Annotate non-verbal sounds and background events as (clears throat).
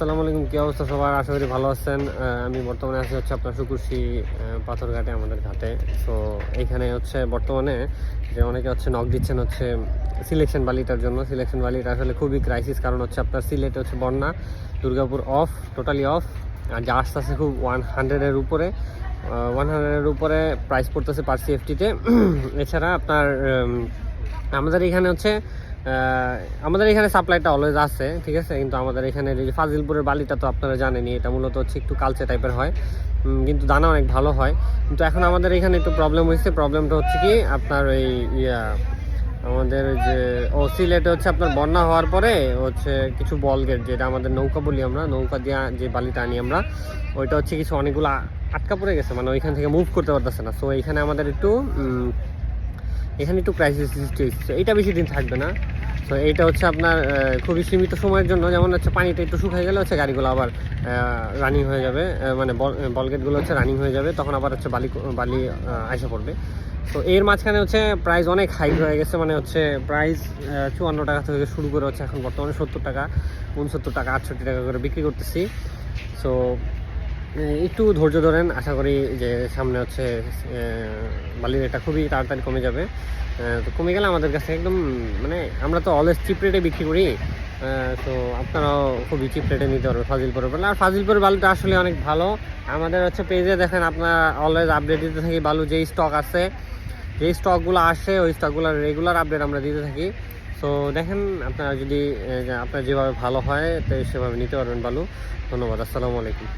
আসসালামু আলাইকুম, কী অবস্থা সবার? আশা করি ভালো আছেন। আমি বর্তমানে আছি হচ্ছে আপনার শুকুরশি পাথরঘাটে আমাদের ঘাটে। তো এইখানে হচ্ছে বর্তমানে যে অনেকে হচ্ছে নক দিচ্ছেন হচ্ছে সিলেকশন বালিটার জন্য। সিলেকশন বালিটা আসলে খুবই ক্রাইসিস কারণ হচ্ছে আপনার সিলেটে হচ্ছে বন্যা, দুর্গাপুর অফ টোটালি অফ আর যা আসতে আসতে খুব ওয়ান হান্ড্রেডের উপরে। ওয়ান হান্ড্রেডের উপরে প্রাইস পড়তেছে পার সিএফটিতে (clears throat) এছাড়া আপনার আমাদের এখানে হচ্ছে আমাদের এখানে সাপ্লাইটা অলওয়েজ আছে, ঠিক আছে? কিন্তু আমাদের এখানে যে ফাজিলপুরের বালিটা তো আপনারা জানেনই, এটা মূলত হচ্ছে একটু কালচে টাইপের হয়। কিন্তু দানা অনেক ভালো হয়। কিন্তু এখন আমাদের এখানে একটু প্রবলেম হয়েছে। প্রবলেমটা হচ্ছে কি, আপনার ওই ইয়া, আমাদের যে ও সিলেটে হচ্ছে আপনার বন্যা হওয়ার পরে হচ্ছে কিছু বল গেট, যেটা আমাদের নৌকা বলি আমরা, নৌকা দিয়ে যে বালিটা আনি আমরা, ওইটা হচ্ছে কিছু অনেকগুলো আটকা পড়ে গেছে মানে ওইখান থেকে মুভ করতে পারতেছে না। সো এইখানে আমাদের একটু এখানে একটু ক্রাইসিস সৃষ্টি বেশি দিন থাকবে না। তো এইটা হচ্ছে আপনার খুবই সীমিত সময়ের জন্য। যেমন হচ্ছে পানিটা একটু শুকিয়ে গেলে হচ্ছে গাড়িগুলো আবার রানিং হয়ে যাবে। মানে বলগেটগুলো হচ্ছে রানিং হয়ে যাবে। তখন আবার হচ্ছে বালি বালি আইসা পড়বে। তো এর মাঝখানে হচ্ছে প্রাইস অনেক হাই হয়ে গেছে। মানে হচ্ছে প্রাইস চুয়ান্ন টাকা থেকে শুরু করে হচ্ছে এখন বর্তমানে সত্তর টাকা, উনসত্তর টাকা, আটষট্টি টাকা করে বিক্রি করতেছি। সো একটু ধৈর্য ধরেন, আশা করি যে সামনে হচ্ছে বালির রেটটা খুবই তাড়াতাড়ি কমে যাবে। তো কমে গেলে আমাদের কাছে একদম মানে আমরা তো অলওয়েজ চিপ রেটে বিক্রি করি। তো আপনারাও খুবই চিপ রেটে নিতে পারবেন, ফাজিলপুরের বালু। আর ফাজিলপুরের বালুটা আসলে অনেক ভালো। আমাদের হচ্ছে পেজে দেখেন, আপনার অলওয়েজ আপডেট দিতে থাকি বালু যেই স্টক আছে। যেই স্টকগুলো আসে, ওই স্টকগুলোর রেগুলার আপডেট আমরা দিতে থাকি। তো দেখেন, আপনারা যদি আপনার যেভাবে ভালো হয়, তো সেভাবে নিতে পারবেন বালু। ধন্যবাদ, আসসালামু আলাইকুম।